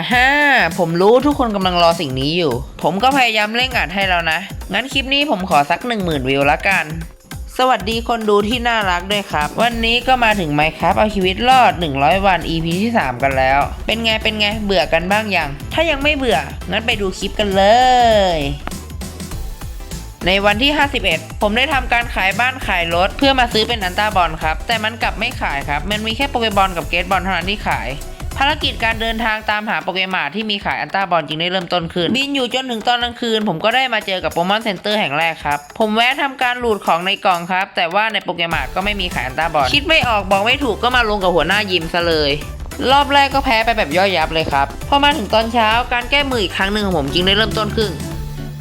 ฮ่าฮ่าผมรู้ทุกคนกำลังรอสิ่งนี้อยู่ ผมก็พยายามเร่งอัดให้แล้วนะ งั้นคลิปนี้ผมขอสัก 1 0,000 วิวละกัน สวัสดีคนดูที่น่ารักด้วยครับ วันนี้ก็มาถึงไมค์ครับ เอาชีวิตรอด 100 วัน EP ที่ 3 กันแล้ว เป็นไงเป็นไงเบื่อกันบ้างยัง ถ้ายังไม่เบื่อ งั้นไปดูคลิปกันเลยในวันที่ 51 ผมได้ทำการขายบ้านขายรถ เพื่อมาซื้อเป็นอันต้าบอลครับ แต่มันกลับไม่ขายครับ มันมีแค่โปเกบอลกับเกตบอลเท่านั้นที่ขาย ภารกิจการเดินทางตามหาโปเกมอนที่มีขายอันต้าบอลจึงได้เริ่มต้นขึ้น บินอยู่จนถึงตอนกลางคืน ผมก็ได้มาเจอกับโปเกมอนเซ็นเตอร์แห่งแรกครับ ผมแวะทำการหลูดของในกล่องครับ แต่ว่าในโปเกมอนก็ไม่มีขายอันต้าบอลคิดไม่ออกบอกไม่ถูกก็มาลงกับหัวหน้ายิมซะเลยรอบแรกก็แพ้ไปแบบย่อยยับเลยครับ พอมาถึงตอนเช้าการแก้มืออีกครั้งหนึ่งของผมจึงได้เริ่มต้นขึ้น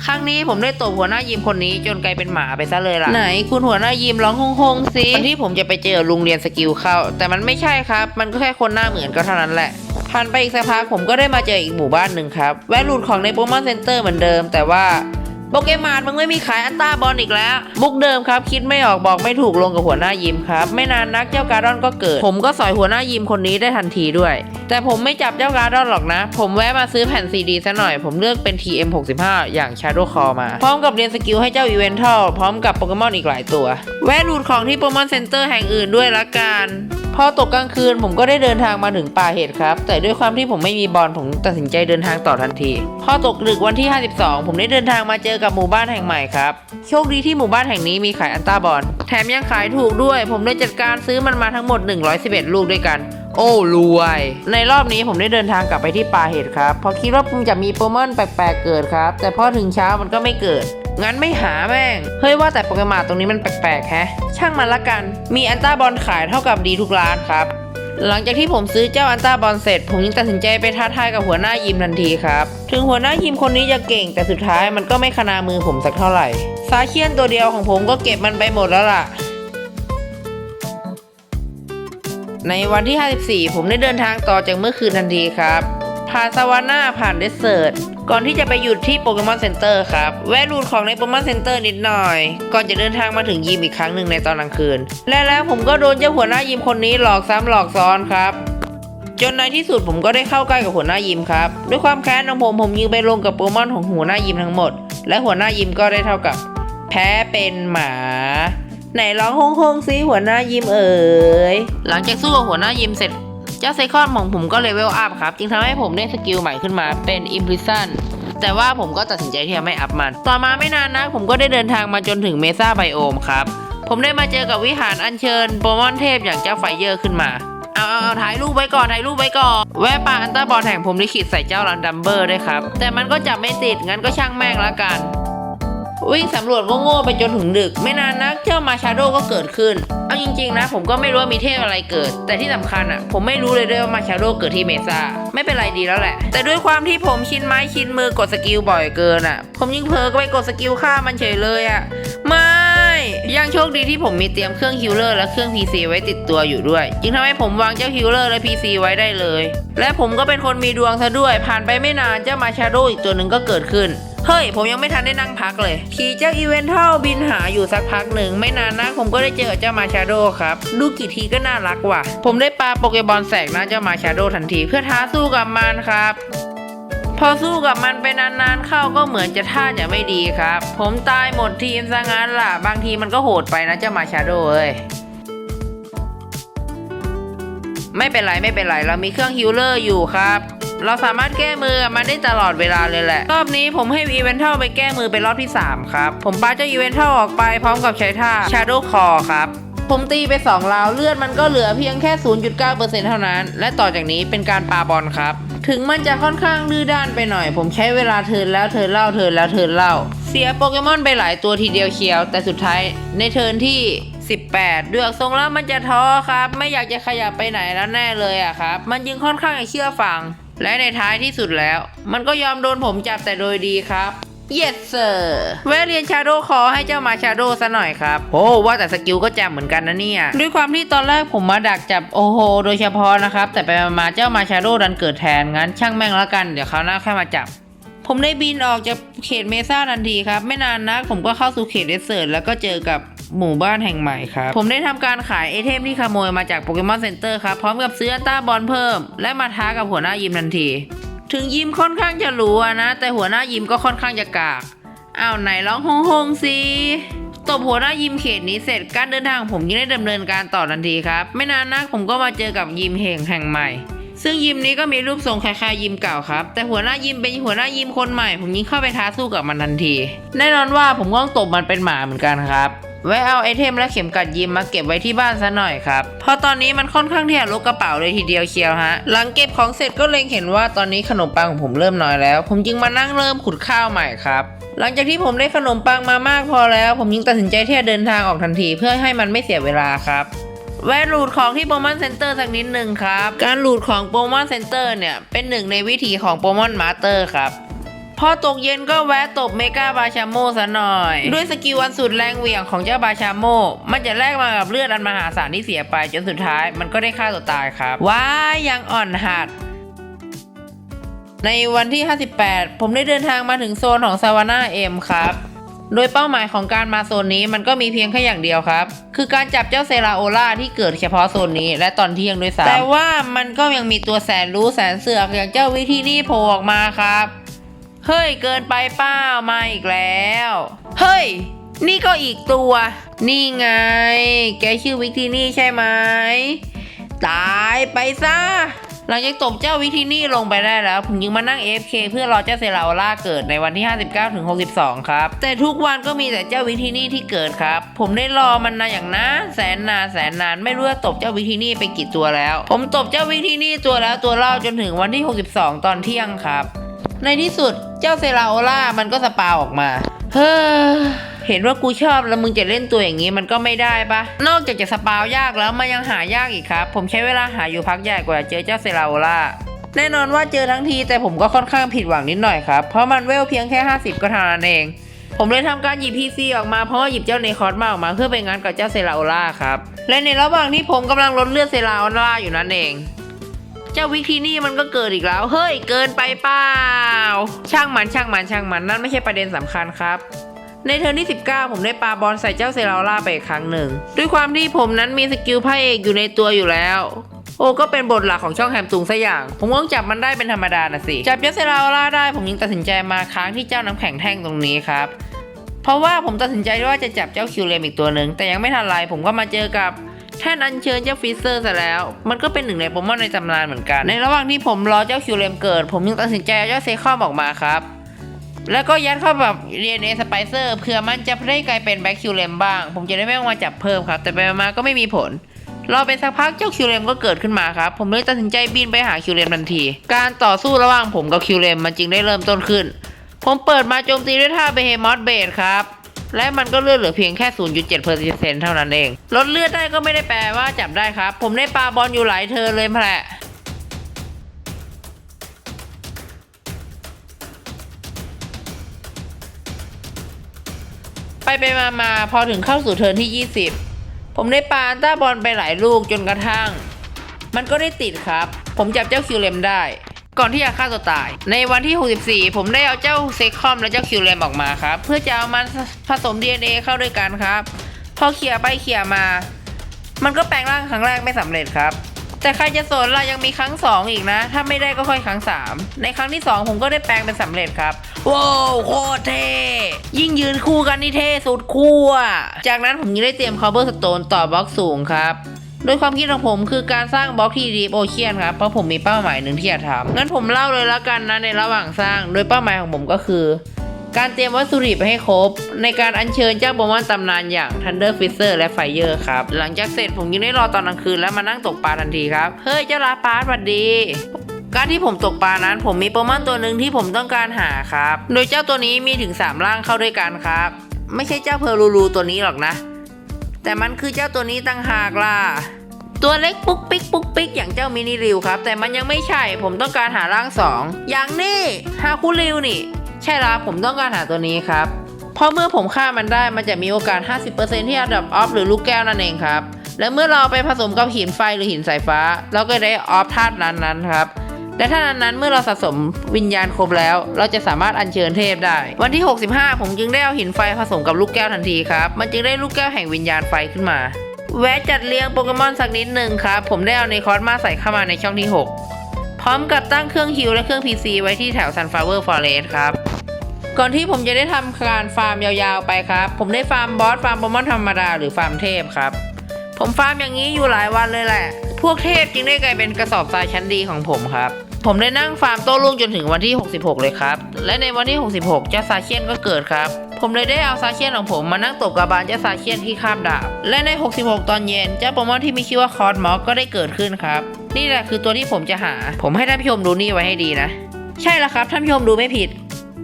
ครั้งนี้ผมได้ตบหัวหน้ายิมคนนี้จนกลายเป็นหมาไปซะเลยล่ะ ไหนคุณหัวหน้ายิมร้องฮงฮงๆสิวันที่ผมจะไปเจอลุงเรียนสกิลเข้า แต่มันไม่ใช่ครับ มันก็แค่คนหน้าเหมือนก็เท่านั้นแหละผ่านไปอีกสักพักผมก็ได้มาเจออีกหมู่บ้านหนึ่งครับ แวะหลุดของในโปเกมอนเซ็นเตอร์เหมือนเดิม แต่ว่า โปเกมอนมึงไม่มีขายอันต้าบอลอีกแล้ว มุกเดิมครับ คิดไม่ออกบอกไม่ถูกลงกับหัวหน้ายิมครับ ไม่นานนักเจ้าการ์ดอนก็เกิด ผมก็สอยหัวหน้ายิมคนนี้ได้ทันทีด้วย แต่ผมไม่จับเจ้าการ์ดอนหรอกนะ ผมแวะมาซื้อแผ่นซีดีซะหน่อย ผมเลือกเป็น TM65 อย่าง Shadow Call มา พร้อมกับเรียนสกิลให้เจ้าอีเวนทัลพร้อมกับโปเกมอนอีกหลายตัว แวะรูดของที่โปเกมอนเซ็นเตอร์แห่งอื่นด้วยละกันพอตกกลางคืนผมก็ได้เดินทางมาถึงป่าเห็ดครับ แต่ด้วยความที่ผมไม่มีบอลผมตัดสินใจเดินทางต่อทันที พอตกดึกวันที่ 52 ผมได้เดินทางมาเจอกับหมู่บ้านแห่งใหม่ครับ โชคดีที่หมู่บ้านแห่งนี้มีขายอันต้าบอลแถมยังขายถูกด้วย ผมได้จัดการซื้อมันมาทั้งหมด 111 ลูกด้วยกัน โอ้รวย ในรอบนี้ผมได้เดินทางกลับไปที่ป่าเห็ดครับเพราะคิดว่าคงจะมีโปเกมอนแปลกๆเกิดครับ แต่พอถึงเช้ามันก็ไม่เกิดงั้นไม่หาแม่ง เฮ้ยว่าแต่โปเกมอนตรงนี้มันแปลกๆแฮะ ช่างมันละกัน มีอันต้าบอลขายเท่ากับดีทุกร้านครับ หลังจากที่ผมซื้อเจ้าอันต้าบอลเสร็จ ผมยังตัดสินใจไปท้าทายกับหัวหน้ายิมทันทีครับ ถึงหัวหน้ายิมคนนี้จะเก่ง แต่สุดท้ายมันก็ไม่ขนามือผมสักเท่าไหร่สาเคียนตัวเดียวของผมก็เก็บมันไปหมดแล้วล่ะ ในวันที่ 54 ผมได้เดินทางต่อจากเมื่อคืนทันทีครับ ผ่านสวาน่าผ่านเดสเซิร์ต ก่อนที่จะไปหยุดที่โปเกมอนเซ็นเตอร์ครับ แวะรูดของในโปเกมอนเซ็นเตอร์นิดหน่อย ก่อนจะเดินทางมาถึงยิมอีกครั้งหนึ่งในตอนกลางคืน และแล้วผมก็โดนเจ้าหัวหน้ายิมคนนี้หลอกซ้ำหลอกซ้อนครับจนในที่สุดผมก็ได้เข้าใกล้กับหัวหน้ายิมครับ ด้วยความแค้นของผมผมยิงไปลงกับโปเกมอนของหัวหน้ายิมทั้งหมด และหัวหน้ายิมก็ได้เท่ากับ แพ้เป็นหมา ไหนร้องฮงฮงซิหัวหน้ายิมเอ๋ยหลังจากสู้กับหัวหน้ายิมเสร็จ เจ้าไซคอนของผมก็เลเวลอัพครับ จึงทำให้ผมได้สกิลใหม่ขึ้นมาเป็น Imprison แต่ว่าผมก็ตัดสินใจที่จะไม่อัพมัน ต่อมาไม่นานนะผมก็ได้เดินทางมาจนถึงเมซ่าไบโอมครับ ผมได้มาเจอกับวิหารอัญเชิญโปมอนเทพอย่างเจ้าไฟเยอร์ขึ้นมา เอาเอาเอาถ่ายรูปไว้ก่อนถ่ายรูปไว้ก่อน แวะป่าอันต้าบอลแห่งผมลิขิตใส่เจ้าลันดัมเบอร์ด้วยครับ แต่มันก็จับไม่ติดงั้นก็ช่างแม่งละกัน วิ่งสำรวจโง่ๆไปจนถึงดึก ไม่นานนักเจ้ามาชาโดก็เกิดขึ้น เอาจริง ๆ นะ ผมก็ไม่รู้ว่ามีเทพอะไรเกิด แต่ที่สำคัญอะ ผมไม่รู้เลยด้วยว่ามาชาโดเกิดที่เมซาไม่เป็นไรดีแล้วแหละ แต่ด้วยความที่ผมชินไม้ชินมือกดสกิลบ่อยเกินอะ ผมยิ่งเผลก็ไปกดสกิลฆ่ามันเฉยเลยอะไม่ยังโชคดีที่ผมมีเตรียมเครื่องฮิลเลอร์และเครื่อง PC ไว้ติดตัวอยู่ด้วย จึงทำให้ผมวางเจ้าฮิลเลอร์และ PC ไว้ได้เลย และผมก็เป็นคนมีดวงซะด้วย ผ่านไปไม่นานเจ้ามาชาโดอีกตัวหนึ่งก็เกิดขึ้น เฮ้ย ผมยังไม่ทันได้นั่งพักเลย ขี่เจ้าอีเวนทัลบินหาอยู่สักพักหนึ่ง ไม่นานนะผมก็ได้เจอเจ้ามาชาโดครับ ดูกี่ทีก็น่ารักว่ะ ผมได้ปาโปเกบอลแสกหน้าเจ้ามาชาโดทันที เพื่อท้าสู้กับมันครับพอสู้กับมันไปนานๆเข้าก็เหมือนจะท่าจะไม่ดีครับ ผมตายหมดทีมซะงั้นล่ะ บางทีมันก็โหดไปนะเจ้ามาชาโดเอ้ยไม่เป็นไรไม่เป็นไรเรามีเครื่องฮิลเลอร์อยู่ครับ เราสามารถแก้มือมันได้ตลอดเวลาเลยแหละ รอบนี้ผมให้อีเวนทัลไปแก้มือเป็นรอบที่ 3 ครับ ผมปาเจ้าอีเวนทัลออกไปพร้อมกับใช้ท่า Shadow Core ครับผมตีไป2ราวเลือดมันก็เหลือเพียงแค่ 0.9%เท่านั้น และต่อจากนี้เป็นการปาบอลครับ ถึงมันจะค่อนข้างดื้อด้านไปหน่อย ผมใช้เวลาเทินแล้วเทินเล่าเทินแล้วเทินเล่า เสียโปเกมอนไปหลายตัวทีเดียวเชียว แต่สุดท้ายในเทินที่ 18 เดือกทรงแล้วมันจะท้อครับ ไม่อยากจะขยับไปไหนแล้วแน่เลยอะครับ มันยึงค่อนข้างจะเชื่อฟัง และในท้ายที่สุดแล้ว มันก็ยอมโดนผมจับแต่โดยดีครับ Yes sir แวะเรียนชาโดคอให้เจ้ามาชาโดซะหน่อยครับ โอ้ว่าแต่สกิลก็จ่มเหมือนกันนะเนี่ย ด้วยความที่ตอนแรกผมมาดักจับโอโห โดยเฉพาะนะครับ แต่ไปมาเจ้ามาชาโดดันเกิดแทนงั้นช่างแม่งแล้วกัน เดี๋ยวคราหน้าแค่มาจับ ผมได้บินออกจากเขตเมซ่าทันทีครับ ไม่นานนักผมก็เข้าสู่เขตเดสเซิร์ตแล้วก็เจอกับ หมู่บ้านแห่งใหม่ครับ ผมได้ทำการขายไอเทมที่ขโมยมาจากโปเกมอนเซ็นเตอร์ครับ พร้อมกับซื้ออัลต้าบอลเพิ่ม และมาท้ากับหัวหน้ายิมทันที ถึงยิมค่อนข้างจะรู้นะ แต่หัวหน้ายิมก็ค่อนข้างจะกากอ้าวไหนร้องฮงฮงสิตบหัวหน้ายิมเขตนี้เสร็จการเดินทางของผมยังได้ดำเนินการต่อทันทีครับ ไม่นานนักผมก็มาเจอกับยิมแห่งแห่งใหม่ ซึ่งยิมนี้ก็มีรูปทรงคล้ายๆยิมเก่าครับ แต่หัวหน้ายิมเป็นหัวหน้ายิมคนใหม่ ผมยิงเข้าไปท้าสู้กับมันทันที แน่นอนว่าผมก็ต้องตบมันเป็นหมาเหมือนกันครับ ไว้เอาไอเทมและเข็มกัดยิมมาเก็บไว้ที่บ้านซะหน่อยครับ เพราะตอนนี้มันค่อนข้างที่จะลกกระเป๋าเลยทีเดียวเชียวฮะ หลังเก็บของเสร็จก็เล็งเห็นว่าตอนนี้ขนมปังของผมเริ่มน้อยแล้ว ผมจึงมานั่งเริ่มขุดข้าวใหม่ครับ หลังจากที่ผมได้ขนมปังมามากพอแล้ว ผมยิ่งตัดสินใจที่จะเดินทางออกทันที เพื่อให้มันไม่เสียเวลาครับแวะรูดของที่โปรโมชั่นเซ็นเตอร์สักนิดหนึ่งครับ การรูดของโปรโมชั่นเซ็นเตอร์เนี่ย เป็นหนึ่งในวิธีของโปรโมชั่นมาสเตอร์ครับ พอตกเย็นก็แวะตบเมกาบาชาโมซะหน่อย ด้วยสกิลวันสุดแรงเหวี่ยงของเจ้าบาชาโม มันจะแลกมากับเลือดอันมหาศาลที่เสียไปจนสุดท้ายมันก็ได้ฆ่าตัวตายครับ ว้ายังอ่อนหัดในวันที่ 58 ผมได้เดินทางมาถึงโซนของซาวาน่าเอ็มครับ โดยเป้าหมายของการมาโซนนี้มันก็มีเพียงแค่อย่างเดียวครับ คือการจับเจ้าเซราโอล่าที่เกิดเฉพาะโซนนี้และตอนเที่ยงด้วยซ้ำแต่ว่ามันก็ยังมีตัวแสนรู้แสนเสือกอย่างเจ้าวิธีนี่โผล่ออกมาครับ เฮ้ยเกินไปเป้ามาอีกแล้ว เฮ้ย นี่ก็อีกตัว นี่ไง แกชื่อวิกทีนี่ใช่ไหมตายไปซะหลังจากตบเจ้าวิธีนี่ลงไปได้แล้วผมยังมานั่ง AFK เพื่อรอเจ้าเซราล่าเกิดในวันที่ 59ถึง62 ครับ แต่ทุกวันก็มีแต่เจ้าวิธีนี่ที่เกิดครับ ผมได้รอมันนานอย่างนะแสนนานแสนนานไม่รู้ว่าตบเจ้าวิธีนี่ไปกี่ตัวแล้ว ผมตบเจ้าวิธีนี่ตัวแล้วตัวเล่าจนถึงวันที่ 62 ตอนเที่ยงครับ ในที่สุด เจ้าเซราโอล่ามันก็สปาวออกมาเฮ้อเห็นว่ากูชอบแล้วมึงจะเล่นตัวอย่างนี้มันก็ไม่ได้ปะนอกจากจะสปาวยากแล้วมันยังหายากอีกครับ ผมใช้เวลาหาอยู่พักใหญ่กว่าเจอเจ้าเซราโอล่าแน่นอนว่าเจอทั้งทีแต่ผมก็ค่อนข้างผิดหวังนิดหน่อยครับ เพราะมันเวลเพียงแค่ 50 ก็เท่านั้นเอง ผมเลยทำการหยิบ PC ออกมาเพราะว่าหยิบเจ้าเนคอสมาออกมาเพื่อไปงานกับเจ้าเซราโอล่าครับ และในระหว่างที่ผมกำลังลดเลือดเซราโอล่าอยู่นั่นเอง เจ้าวิกทีนี่มันก็เกิดอีกแล้ว เฮ้ย เกินไปเปล่า ช่างมันช่างมันช่างมันนั่นไม่ใช่ประเด็นสำคัญครับ ในเทอร์นที่ 19 ผมได้ปาบอลใส่เจ้าเซราล่าไปอีกครั้งหนึ่ง ด้วยความที่ผมนั้นมีสกิลพระเอกอยู่ในตัวอยู่แล้วโอ้ก็เป็นบทหลักของช่องแฮมตุงซะอย่าง ผมก็ต้องจับมันได้เป็นธรรมดานะสิ จับเจ้าเซราล่าได้ ผมยังตัดสินใจมาค้างที่เจ้าน้ำแข็งแท่งตรงนี้ครับ เพราะว่าผมตัดสินใจว่าจะจับเจ้าคิวเลมอีกตัวหนึ่งแต่ยังไม่ทันไรผมก็มาเจอกับ แท่นอัญเชิญเจ้าฟิสเซอร์ซะแล้ว มันก็เป็นหนึ่งในโปรโมชั่นในตำนานเหมือนกัน ในระหว่างที่ผมรอเจ้าคิวเลมเกิด ผมยังตัดสินใจเอาเจ้าเซคอมออกมาครับ แล้วก็ยัดเข้าแบบเรียนเอสไปเซอร์เผื่อมันจะได้กลายเป็นแบ็คคิวเลมบ้าง ผมจะได้ไม่ต้องมาจับเพิ่มครับ แต่ไปมาก็ไม่มีผลรอเป็นสักพักเจ้าคิวเลมก็เกิดขึ้นมาครับ ผมเลยตัดสินใจบินไปหาคิวเลมทันที การต่อสู้ระหว่างผมกับคิวเลมมันจึงได้เริ่มต้นขึ้น ผมเปิดมาโจมตีด้วยท่าเบเฮมอสเบดครับ และมันก็เลือดเหลือเพียงแค่ 0.7%เท่านั้นเอง ลดเลือดได้ก็ไม่ได้แปลว่าจับได้ครับ ผมได้ปาบอลอยู่หลายเทิร์เลยแหละไปไปมามาพอถึงเข้าสู่เทิร์นที่ 20 ผมได้ปาอันต้าบอลไปหลายลูกจนกระทั่ง มันก็ได้ติดครับ ผมจับเจ้าคิวเลมได้ ก่อนที่จะฆ่าตัวตาย ในวันที่ 64 ผมได้เอาเจ้าเซคอมและเจ้าคิวเลมออกมาครับ เพื่อจะเอามันผสม DNA เข้าด้วยกันครับ พอเขี่ยไปเขี่ยมา มันก็แปลงร่างครั้งแรกไม่สำเร็จครับ แต่ใครจะสนล่ะยังมีครั้ง 2 อีกนะ ถ้าไม่ได้ก็ค่อยครั้ง 3 ในครั้งที่ 2 ผมก็ได้แปลงเป็นสำเร็จครับว้าวโคตรเท่ยิ่งยืนคู่กันนี่เท่สุดคู่อะจากนั้นผมยังได้เตรียม cover stone ต่อบล็อกสูงครับ โดยความคิดของผมคือการสร้างบล็อกที่ดีโอเชียนครับเพราะผมมีเป้าหมายหนึ่งที่จะทำงั้นผมเล่าเลยแล้วกันนะในระหว่างสร้าง โดยเป้าหมายของผมก็คือ การเตรียมวัตถุดิบให้ครบ ในการอัญเชิญเจ้าโปเกมอนตำนานอย่าง Thunder Fisher และ Fire ครับ หลังจากเสร็จผมยังได้รอตอนกลางคืนแล้วมานั่งตกปลาทันทีครับ เฮ้ยเจ้าลาปาร์สวัสดีการที่ผมตกปลานั้น ผมมีโปเกมอนตัวหนึ่งที่ผมต้องการหาครับ โดยเจ้าตัวนี้มีถึง 3 ร่างเข้าด้วยกันครับ ไม่ใช่เจ้าเพอร์ลูลูตัวนี้หรอกนะ แต่มันคือเจ้าตัวนี้ตั้งหากล่ะ ตัวเล็กปุ๊กปิ๊กปุ๊กปิ๊กอย่างเจ้ามินิริวครับ แต่มันยังไม่ใช่ ผมต้องการหาร่างสองอย่างนี่ฮาคุริวนี่ ใช่ละผมต้องการหาตัวนี้ครับ เพราะเมื่อผมฆ่ามันได้มันจะมีโอกาส 50%ที่จะดับออฟหรือลูกแก้วนั่นเองครับและเมื่อเราเอาไปผสมกับหินไฟหรือหินสายฟ้า เราก็ได้ออฟธาตุนั้นๆครับ และถ้านั้นเมื่อเราสะสมวิญญาณครบแล้ว เราจะสามารถอัญเชิญเทพได้ วันที่ 65 ผมจึงได้เอาหินไฟผสมกับลูกแก้วทันทีครับ มันจึงได้ลูกแก้วแห่งวิญญาณไฟขึ้นมา แวะจัดเรียงโปเกมอนสักนิดหนึ่งครับ ผมได้เอาในคอสมาใส่เข้ามาในช่องที่ 6 พร้อมกับตั้งเครื่องฮิวและเครื่อง PC ไว้ที่แถว Sunflower Forest ครับก่อนที่ผมจะได้ทำการฟาร์มยาวๆไปครับ ผมได้ฟาร์มบอสฟาร์มโปเกมอนธรรมดาหรือฟาร์มเทพครับ ผมฟาร์มอย่างนี้อยู่หลายวันเลยแหละ พวกเทพจึงได้กลายเป็นกระสอบทรายชั้นดีของผมครับ ผมได้นั่งฟาร์มโต้รุ่งจนถึงวันที่ 66 เลยครับ และในวันที่ 66 เจ้าซาเชียนก็เกิดครับ ผมเลยได้เอาซาเชียนของผมมานั่งตบกระบาลเจ้าซาเชียนที่ข้ามดาบ และใน 66 ตอนเย็นเจ้าโปเกมอนที่มีชื่อว่าคอร์สมอสก็ได้เกิดขึ้นครับ นี่แหละคือตัวที่ผมจะหา ผมให้ท่านผู้ชมดูนี่ไว้ให้ดีนะ ใช่แล้วครับท่านผู้ชมดูไม่ผิด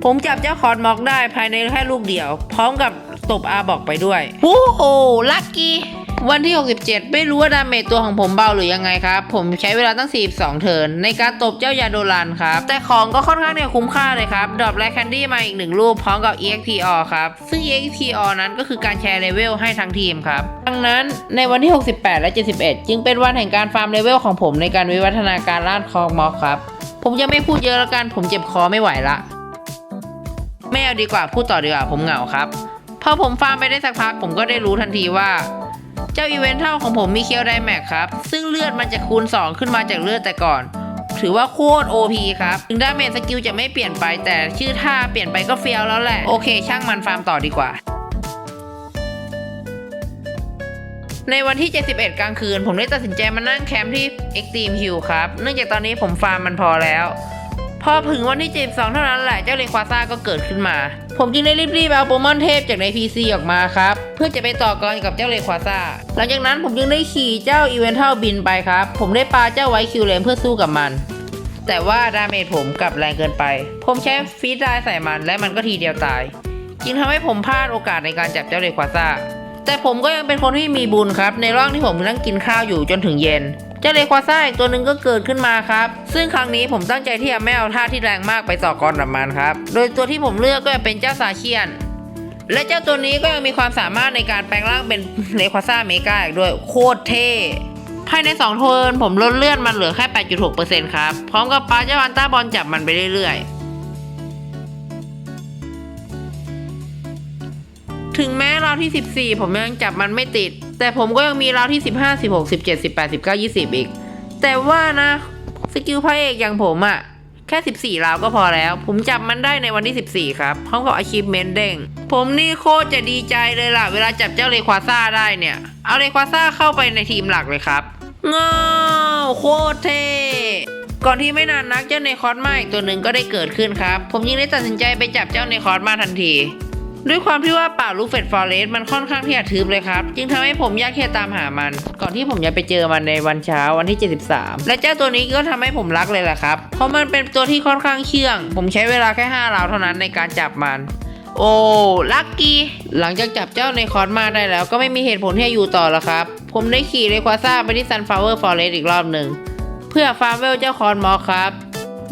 ผมจับเจ้าคอร์สมอกได้ภายในแค่ลูกเดียว พร้อมกับตบอาบอกไปด้วยโอ้โหลัคกี้ วันที่ 67 ไม่รู้ว่าดาเมจตัวของผมเบาหรือยังไงครับ ผมใช้เวลาตั้ง 42 เทิร์นในการตบเจ้ายาโดรันครับ แต่ของก็ค่อนข้างเนี่ยคุ้มค่าเลยครับ ดรอปแลแคนดี้มาอีกหนึ่งรูปพร้อมกับ EXP o ครับ ซึ่ง EXP o นั้นก็คือการแชร์เลเวลให้ทั้งทีมครับ ดังนั้นในวันที่ 68 และ 71 จึงเป็นวันแห่งการฟาร์มเลเวลของผมในการวิวัฒนาการล่านคองมอกครับ ผมจะไม่พูดเยอะแล้วกัน ผมเจ็บคอไม่ไหวละไม่เอาดีกว่าพูดต่อดีกว่าผมเหงาครับพอผมฟาร์มไปได้สักพักผมก็ได้รู้ทันทีว่า เจ้าอีเวนท์เท่าของผมมีเคียวไดแม็กครับ ซึ่งเลือดมันจะคูณ 2 ขึ้นมาจากเลือดแต่ก่อน ถือว่าโคตร OP ครับ ถึงดาเมจสกิลจะไม่เปลี่ยนไปแต่ชื่อท่าเปลี่ยนไปก็เฟี้ยวแล้วแหละ โอเค ช่างมันฟาร์มต่อดีกว่าในวันที่ 71 กลางคืน ผมได้ตัดสินใจมานั่งแคมป์ที่ Extreme Hill ครับ เนื่องจากตอนนี้ผมฟาร์มมันพอแล้ว พอถึงวันที่72เท่านั้นแหละเจ้าเลควาซ่าก็เกิดขึ้นมา ผมจึงได้รีบๆเอาโปเกมอนเทพจากใน PC ออกมาครับ เพื่อจะไปต่อกรกับเจ้าเลควาซ่าหลังจากนั้นผมจึงได้ขี่เจ้าอีเวนทัลบินไปครับ ผมได้ปาเจ้าไวคิวเลนเพื่อสู้กับมัน แต่ว่าดาเมจผมกลับแรงเกินไป ผมใช้ฟีดได้ใส่มันและมันก็ทีเดียวตาย จึงทำให้ผมพลาดโอกาสในการจับเจ้าเลควาซ่าแต่ผมก็ยังเป็นคนที่มีบุญครับ ในร่องที่ผมนั่งกินข้าวอยู่จนถึงเย็น จ้าเลควาซ่าอีกตัวหนึ่งก็เกิดขึ้นมาครับ ซึ่งครั้งนี้ผมตั้งใจที่จะไม่เอาท่าที่แรงมากไปต่อกรกับมันครับ โดยตัวที่ผมเลือกก็จะเป็นเจ้าซาเชียน และเจ้าตัวนี้ก็ยังมีความสามารถในการแปลงร่างเป็นเลควาซ่าเมกาอีกด้วยโคตรเท่ภายใน 2 เทิร์นผมลดเลื่อนมันเหลือแค่ 8.6%ครับ พร้อมกับปาเจ้าอันต้าบอลจับมันไปเรื่อยๆถึงแม้ราวที่ 14 ผมยังจับมันไม่ติด แต่ผมก็ยังมีราวที่ 15 16 17 18 19 20 อีก แต่ว่านะ สกิลพระเอกอย่างผมอะแค่ 14ราวก็พอแล้ว ผมจับมันได้ในวันที่ 14 ครับพร้อมกับ achievement เด้ง ผมนี่โคตรจะดีใจเลยล่ะ เวลาจับเจ้าเลควาซ่าได้เนี่ย เอาเลควาซ่าเข้าไปในทีมหลักเลยครับง้าวโคตรเท่ก่อนที่ไม่นานนักเจ้าในคอสมาอีกตัวหนึ่งก็ได้เกิดขึ้นครับ ผมยิ่งได้ตัดสินใจไปจับเจ้าในคอสมาทันที ด้วยความที่ว่าป่าลูเฟดฟอเรสต์มันค่อนข้างที่จะทึบเลยครับ จึงทำให้ผมยากที่จะตามหามัน ก่อนที่ผมจะไปเจอมันในวันเช้าวันที่ 73 และเจ้าตัวนี้ก็ทำให้ผมรักเลยแหละครับ เพราะมันเป็นตัวที่ค่อนข้างเชื่อง ผมใช้เวลาแค่5ราวเท่านั้นในการจับมันโอ้ลัคกี้ หลังจากจับเจ้าในคอร์สมาได้แล้ว ก็ไม่มีเหตุผลที่จะอยู่ต่อแล้วครับ ผมได้ขี่เลควาซ่าไปที่ซันฟลาวเวอร์ฟอเรสต์อีกรอบหนึ่ง เพื่อฟาร์มเวลเจ้าคอนมอครับ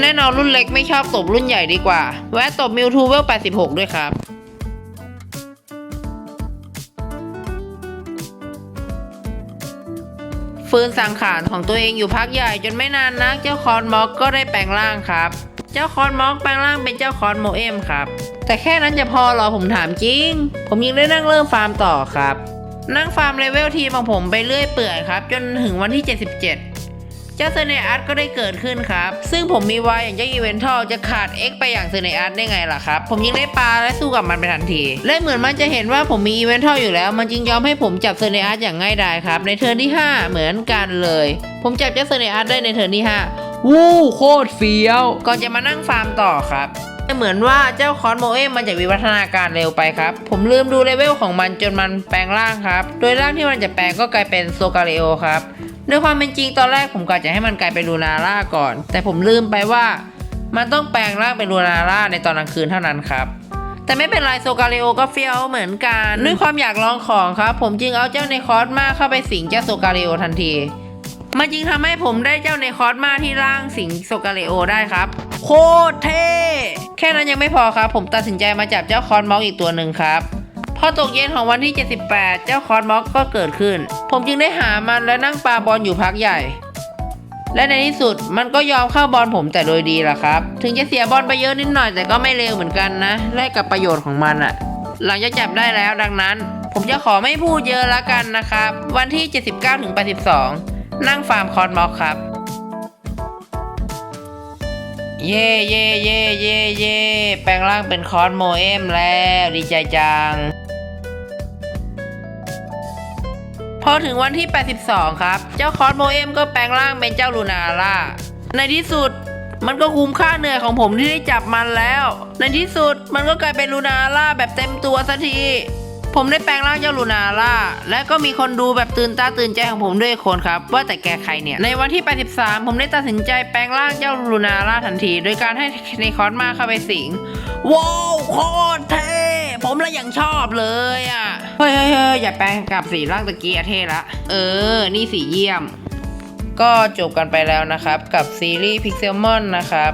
แน่นอนรุ่นเล็กไม่ชอบตบรุ่นใหญ่ดีกว่า แวะตบมิวทูเวล86 ด้วยครับ ฟืนสังขารของตัวเองอยู่พักใหญ่จนไม่นานนัก เจ้าคอนมอกก็ได้แปลงร่างครับ เจ้าคอนมอกแปลงร่างเป็นเจ้าคอนโมเอมครับ แต่แค่นั้นจะพอหรอผมถามจริง ผมยังได้นั่งเริ่มฟาร์มต่อครับ นั่งฟาร์มเลเวลทีมของผมไปเรื่อยเปื่อยครับ จนถึงวันที่ 77 เจ้าเซเนอาร์ตก็ได้เกิดขึ้นครับ ซึ่งผมมีวายอย่างเจ้าอีเวนทัลจะขาด X ไปอย่างเซเนอาร์ตได้ไงล่ะครับ ผมยังได้ปลาและสู้กับมันไปทันที และเหมือนมันจะเห็นว่าผมมีอีเวนทัลอยู่แล้ว มันจึงยอมให้ผมจับเซเนอาร์ตอย่างง่ายดายครับ ในเทิร์นที่ 5 เหมือนกันเลย ผมจับเจ้าเซเนอาร์ตได้ในเทิร์นที่ 5 วู้โคตรเฟี้ยวก่อนจะมานั่งฟาร์มต่อครับแต่เหมือนว่าเจ้าคอนโมเอมมันจะวิวัฒนาการเร็วไปครับ ผมลืมดูเลเวลของมันจนมันแปลงร่างครับ โดยร่างที่มันจะแปลงก็กลายเป็นโซกาเลโอครับ ด้วยความเป็นจริงตอนแรกผมกะจะให้มันกลายเป็นลูนาร่าก่อน แต่ผมลืมไปว่า มันต้องแปลงร่างเป็นลูนาร่าในตอนกลางคืนเท่านั้นครับ แต่ไม่เป็นไรโซกาเลโอก็เฟี้ยวเหมือนกัน ด้วยความอยากลองของครับ ผมจึงเอาเจ้าในคอสมาเข้าไปสิงเจ้าโซกาเลโอทันทีมันจึงทำให้ผมได้เจ้าในคอสมาที่ร่างสิงโซกาเลโอได้ครับ โคตรเท่ แค่นั้นยังไม่พอครับ ผมตัดสินใจมาจับเจ้าคอนมอกอีกตัวหนึ่งครับ อตกเย็นของวันที่ 78 เจ้าคอนม็อกก็เกิดขึ้น ผมจึงได้หามันและนั่งปาบอลอยู่พักใหญ่ และในที่สุดมันก็ยอมเข้าบอลผมแต่โดยดีล่ะครับ ถึงจะเสียบอลไปเยอะนิดหน่อยแต่ก็ไม่เลวเหมือนกันนะแลกกับประโยชน์ของมันอะหลังจากจับได้แล้วดังนั้น ผมจะขอไม่พูดเยอะละกันนะครับ วันที่ 79ถึง82 นั่งฟาร์มคอนม็อกครับ เย่เย่เย่เย่เย่แปลงร่างเป็นคอสโมเอมแล้ว ดีใจจัง พอถึงวันที่ 82 ครับ เจ้าคอสโมเอมก็แปลงร่างเป็นเจ้าลูนาร่า ในที่สุดมันก็คุ้มค่าเหนื่อยของผมที่ได้จับมันแล้ว ในที่สุดมันก็กลายเป็นลูนาร่าแบบเต็มตัวสักที ผมได้แปลงร่างเจ้าลูนาร่า และก็มีคนดูแบบตื่นตาตื่นใจของผมด้วยคนครับ ว่าแต่แกใครเนี่ย ในวันที่ 83 ผมได้ตัดสินใจแปลงร่างเจ้าลูนาร่าทันที โดยการให้ในคอสมาเข้าไปสิงว้าวโคตรเท่ ผมละยังชอบเลยอะ เฮ้ยเฮ้ยเฮ้ยอย่าแปลงกลับสีร่างตะกี้อะเท่ละ เออ นี่สีเยี่ยม ก็จบกันไปแล้วนะครับ กับซีรีส์ Pixelmon นะครับ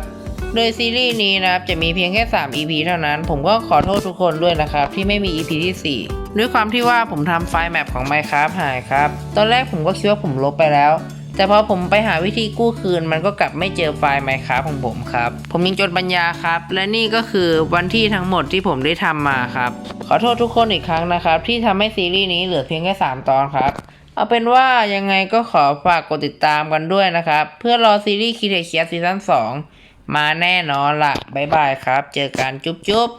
โดยซีรีส์นี้นะครับ จะมีเพียงแค่ 3 EP เท่านั้น ผมก็ขอโทษทุกคนด้วยนะครับ ที่ไม่มี EP ที่ 4 ด้วยความที่ว่าผมทำไฟล์แมปของ Minecraft หายครับ ตอนแรกผมก็คิดว่าผมลบไปแล้ว แต่พอผมไปหาวิธีกู้คืน มันก็กลับไม่เจอไฟล์ Minecraft ของผมครับ ผมยังจดปัญญาครับ และนี่ก็คือวันที่ทั้งหมดที่ผมได้ทำมาครับ ขอโทษทุกคนอีกครั้งนะครับ ที่ทำให้ซีรีส์นี้เหลือเพียงแค่ 3 ตอนครับ เอาเป็นว่ายังไงก็ขอฝากกดติดตามกันด้วยนะครับ เพื่อรอซีรีส์คีเทเคียซีซั่น2มาแน่นอนละบ๊ายบายครับ เจอกันจุ๊บจุ๊บ